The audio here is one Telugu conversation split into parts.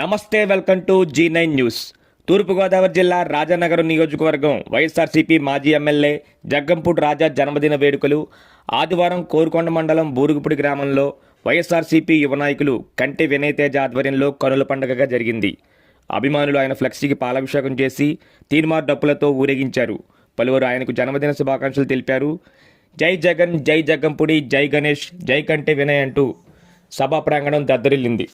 నమస్తే welcome to Zee nine news. తూర్పుగోదావరి జిల్లా రాజానగరం నియోజకవర్గం వైఎస్ఆర్సీపీ మాజీ ఎమ్మెల్యే జగ్గంపూడి రాజా జన్మదిన వేడుకలు ఆదివారం కోరుకొండ మండలం బూరుగుపుడి గ్రామంలో వైఎస్ఆర్సీపీ యువ నాయకులు కంటి వినయ్ తేజ ఆధ్వర్యంలో కనుల పండుగగా జరిగింది. అభిమానులు ఆయన ఫ్లెక్సీకి పాలాభిషేకం చేసి తీర్మార్ డప్పులతో ఊరేగించారు. పలువురు ఆయనకు జన్మదిన శుభాకాంక్షలు తెలిపారు. జై జగన్ జై జగ్గంపుడి జై గణేష్ జై కంటి వినయ్ అంటూ సభా ప్రాంగణం దద్దరిల్లింది.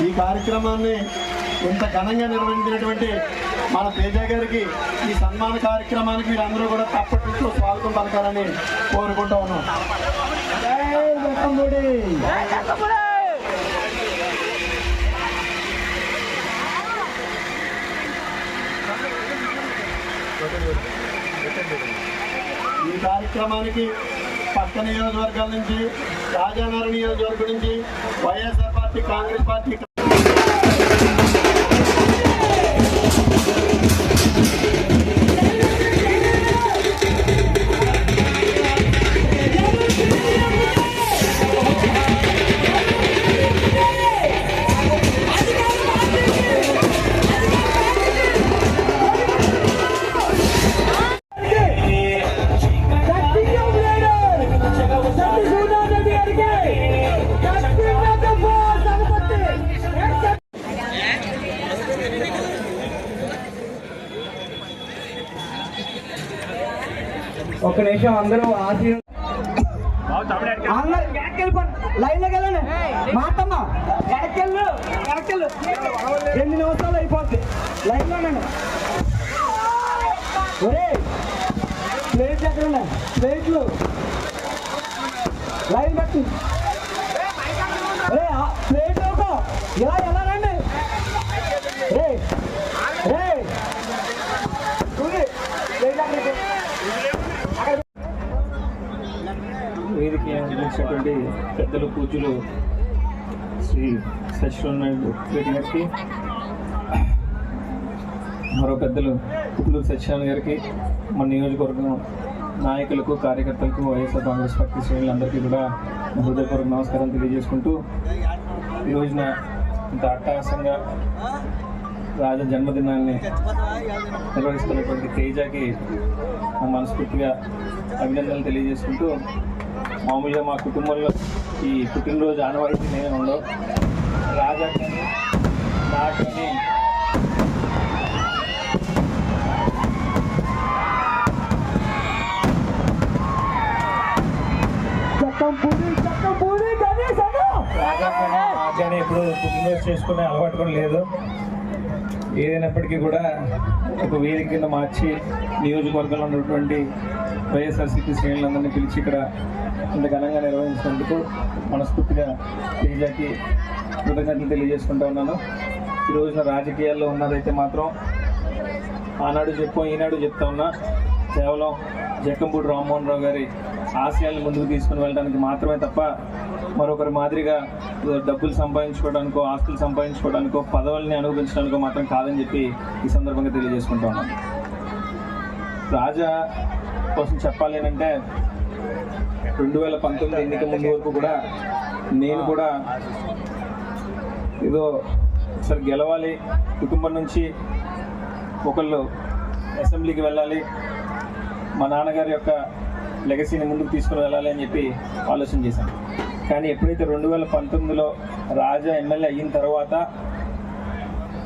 ఈ కార్యక్రమాన్ని ఇంత ఘనంగా నిర్వహించినటువంటి మన తేజ గారికి ఈ సన్మాన కార్యక్రమానికి మీరందరూ కూడా తప్పట్టు స్వాగతం పలకాలని కోరుకుంటా ఉన్నాం. ఈ కార్యక్రమానికి పక్క నియోజకవర్గాల నుంచి రాజానగరం నియోజకవర్గం నుంచి వైఎస్ఆర్ పార్టీ కాంగ్రెస్ పార్టీ ఒక్క నిమిషం అందరూ ఆశీర్వాదం అందరూ వెనకెళ్ళిపోండి లైన్లోకి వెళ్ళండి. మాటమ్మ వెనకెళ్ళు వెనకెళ్ళు ఎన్ని నిమిషాలు అయిపోద్ది. లైన్ లోనండి ఒరే ప్లేట్లు ఎక్కడ ఉన్నాయి ప్లేట్లు. లైన్ బట్టి వేదిక అందించినటువంటి పెద్దలు పూజలు శ్రీ సత్యనారాయణ రెడ్డి గారికి మరో పెద్దలు కుట్లూరు సత్యనారాయణ గారికి మన నియోజకవర్గం నాయకులకు కార్యకర్తలకు వైఎస్ఆర్ కాంగ్రెస్ పార్టీ శ్రేణులందరికీ కూడా హృదయపూర్వక నమస్కారం తెలియజేసుకుంటూ ఈ రోజున ఇంత అట్టహాసంగా రాజ జన్మదినాన్ని నిర్వహిస్తున్నటువంటి తేజాకి మనస్ఫూర్తిగా అభినందనలు తెలియజేసుకుంటూ మామూలుగా మా కుటుంబంలో ఈ పుట్టినరోజు ఆనవాయితీ నేను ఉండవు. రాజా కానీ నాకు కానీ చక్కం పూరి చక్కం పూరి గణేష్ అను రాజా కానీ నాకు కానీ ఎప్పుడు పుట్టినరోజు చేసుకునే అలవాటు కూడా లేదు. ఏదైనప్పటికీ కూడా ఒక వేదిక కింద మార్చి నియోజకవర్గంలో ఉన్నటువంటి వైఎస్ఆర్సీపీ శ్రేణులందరినీ పిలిచి ఇక్కడ ఇంత ఘనంగా నిర్వహించినందుకు మనస్ఫూర్తిగా తేజాకి కృతజ్ఞతలు తెలియజేసుకుంటా ఉన్నాను. ఈ రోజున రాజకీయాల్లో ఉన్నదైతే మాత్రం ఆనాడు చెప్పాం ఈనాడు చెప్తా ఉన్నా కేవలం జక్కంపూడి రామ్మోహన్ రావు గారి ఆశయాలను ముందుకు తీసుకుని వెళ్ళడానికి మాత్రమే తప్ప మరొకరి మాదిరిగా డబ్బులు సంపాదించుకోవడానికో ఆస్తులు సంపాదించుకోవడానికో పదవుల్ని అనుభవించడానికో మాత్రం కాదని చెప్పి ఈ సందర్భంగా తెలియజేసుకుంటా ఉన్నాను. రాజా కోసం చెప్పాలి అంటే రెండు వేల పంతొమ్మిది ఎన్నిక ముందు వరకు కూడా నేను కూడా ఏదో ఒకసారి గెలవాలి కుటుంబం నుంచి ఒకళ్ళు అసెంబ్లీకి వెళ్ళాలి మా నాన్నగారి యొక్క లెగసీని ముందుకు తీసుకుని వెళ్ళాలి అని చెప్పి ఆలోచన చేశాను. కానీ ఎప్పుడైతే రెండు వేల పంతొమ్మిదిలో రాజా ఎమ్మెల్యే అయిన తర్వాత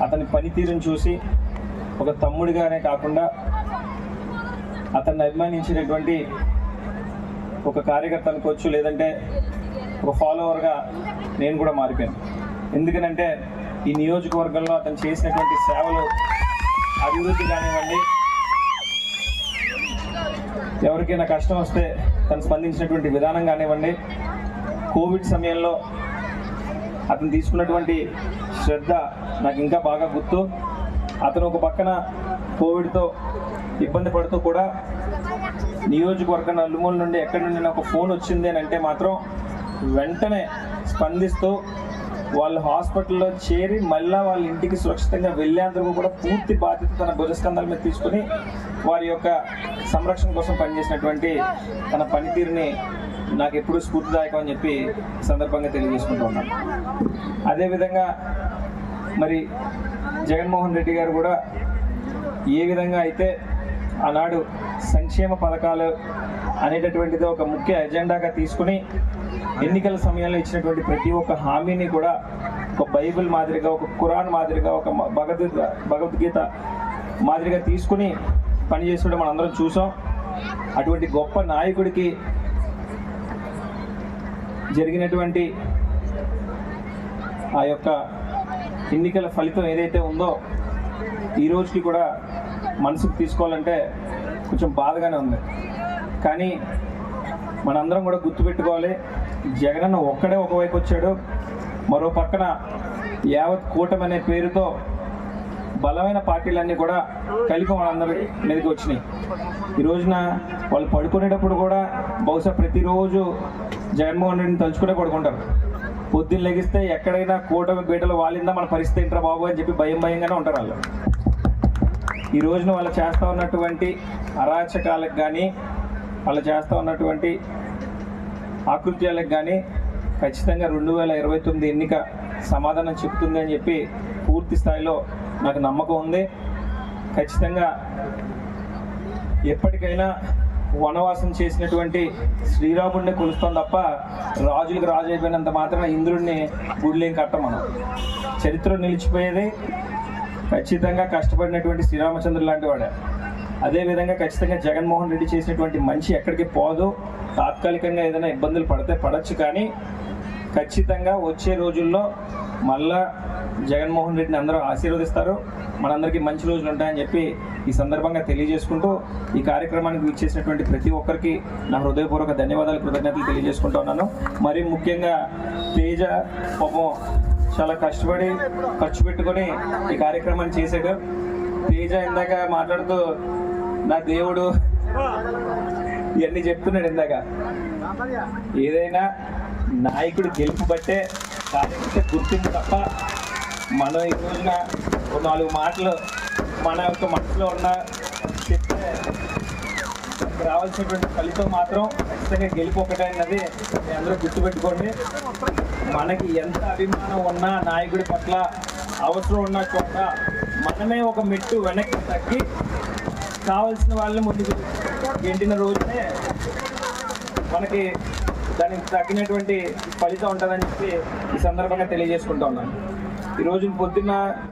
అతని పనితీరుని చూసి ఒక తమ్ముడిగానే కాకుండా అతన్ని అభిమానించినటువంటి ఒక కార్యకర్త అనుకోవచ్చు లేదంటే ఒక ఫాలోవర్గా నేను కూడా మారిపోయాను. ఎందుకనంటే ఈ నియోజకవర్గంలో అతను చేసినటువంటి సేవలు అభివృద్ధి కానివ్వండి ఎవరికైనా కష్టం వస్తే తను స్పందించినటువంటి విధానం కానివ్వండి కోవిడ్ సమయంలో అతను తీసుకున్నటువంటి శ్రద్ధ నాకు ఇంకా బాగా గుర్తు. అతను ఒక పక్కన కోవిడ్తో ఇబ్బంది పడుతూ కూడా నియోజకవర్గ నలుమూల నుండి ఎక్కడి నుండి నాకు ఫోన్ వచ్చింది అని అంటే మాత్రం వెంటనే స్పందిస్తూ వాళ్ళు హాస్పిటల్లో చేరి మళ్ళా వాళ్ళ ఇంటికి సురక్షితంగా వెళ్ళేందుకు కూడా పూర్తి బాధ్యత తన భుజస్కంధాల మీద తీసుకుని వారి యొక్క సంరక్షణ కోసం పనిచేసినటువంటి తన పనితీరుని నాకు ఎప్పుడూ స్ఫూర్తిదాయకం అని చెప్పి సందర్భంగా తెలియజేసుకుంటూ ఉన్నాను. అదేవిధంగా మరి జగన్మోహన్ రెడ్డి గారు కూడా ఏ విధంగా అయితే ఆనాడు సంక్షేమ పథకాలు అనేటటువంటిది ఒక ముఖ్య ఎజెండాగా తీసుకుని ఎన్నికల సమయంలో ఇచ్చినటువంటి ప్రతి ఒక్క హామీని కూడా ఒక బైబిల్ మాదిరిగా ఒక ఖురాన్ మాదిరిగా ఒక భగవద్ భగవద్గీత భగవద్గీత మాదిరిగా తీసుకుని పనిచేస్తుంటే మనం అందరం చూసాం. అటువంటి గొప్ప నాయకుడికి జరిగినటువంటి ఆ యొక్క ఎన్నికల ఫలితం ఏదైతే ఉందో ఈ రోజుకి కూడా మనసుకు తీసుకోవాలంటే కొంచెం బాధగానే ఉంది. కానీ మనందరం కూడా గుర్తుపెట్టుకోవాలి జగనన్న ఒక్కడే ఒకవైపు వచ్చాడు. మరో పక్కన యావత్ కూటమి అనే పేరుతో బలమైన పార్టీలన్నీ కూడా కలిపి మనందరి మీదకి వచ్చినాయి. ఈ రోజున వాళ్ళు పడుకునేటప్పుడు కూడా బహుశా ప్రతిరోజు జగన్మోహన్ రెడ్డిని తలుచుకునే పడుకుంటారు. పొద్దున్న లెగిస్తే ఎక్కడైనా కూటమి బీటలు వాలిందా? మన పరిస్థితి ఏంట్రా బాబు అని చెప్పి భయం భయంగానే ఉంటారు వాళ్ళు. ఈ రోజున వాళ్ళు చేస్తూ ఉన్నటువంటి అరాచకాలకు కానీ వాళ్ళు చేస్తూ ఉన్నటువంటి ఆకృత్యాలకు కానీ ఖచ్చితంగా రెండు వేల ఇరవై తొమ్మిది ఎన్నిక సమాధానం చెప్తుంది అని చెప్పి పూర్తి స్థాయిలో నాకు నమ్మకం ఉంది. ఖచ్చితంగా ఎప్పటికైనా వనవాసం చేసినటువంటి శ్రీరాముడిని కొలుస్తాం తప్ప రాజులకు రాజు అయిపోయినంత మాత్రం ఇంద్రుడిని గుడిలేం కట్టం మనం. చరిత్ర నిలిచిపోయేది ఖచ్చితంగా కష్టపడినటువంటి శ్రీరామచంద్రుడు లాంటి వాడే. అదేవిధంగా ఖచ్చితంగా జగన్మోహన్ రెడ్డి చేసినటువంటి మంచి ఎక్కడికి పోదు. తాత్కాలికంగా ఏదైనా ఇబ్బందులు పడితే పడచ్చు కానీ ఖచ్చితంగా వచ్చే రోజుల్లో మళ్ళా జగన్మోహన్ రెడ్డిని అందరూ ఆశీర్వదిస్తారు. మనందరికీ మంచి రోజులు ఉంటాయని చెప్పి ఈ సందర్భంగా తెలియజేసుకుంటూ ఈ కార్యక్రమానికి ఇచ్చేసినటువంటి ప్రతి ఒక్కరికి నా హృదయపూర్వక ధన్యవాదాలు కృతజ్ఞతలు తెలియజేసుకుంటూ ఉన్నాను. మరి ముఖ్యంగా తేజ పాపం చాలా కష్టపడి ఖర్చు పెట్టుకొని ఈ కార్యక్రమాన్ని చేశాడు. తేజ ఇందాక మాట్లాడుతూ నా దేవుడు ఇవన్నీ చెప్తున్నాడు ఇందాక. ఏదైనా నాయకుడు గెలుపు బట్టే కార్యకర్త గుర్తింపు తప్ప మనం ఈ రోజున ఒక నాలుగు మాటలు మన యొక్క మనసులో ఉన్న చెప్తే రావాల్సినటువంటి ఫలితం మాత్రం ఖచ్చితంగా గెలిపోకటైనది అన్నది మీ అందరూ గుర్తుపెట్టుకోండి. మనకి ఎంత అభిమానం ఉన్నా నాయకుడి పట్ల అవసరం ఉన్న చోట మనమే ఒక మెట్టు వెనక్కి తగ్గి కావలసిన వాళ్ళని ముందుకు ఎండిన రోజునే మనకి దానికి తగ్గినటువంటి ఫలితం ఉంటుందని చెప్పి ఈ సందర్భంగా తెలియజేసుకుంటా ఉన్నాను. ఈ రోజు పొద్దున్న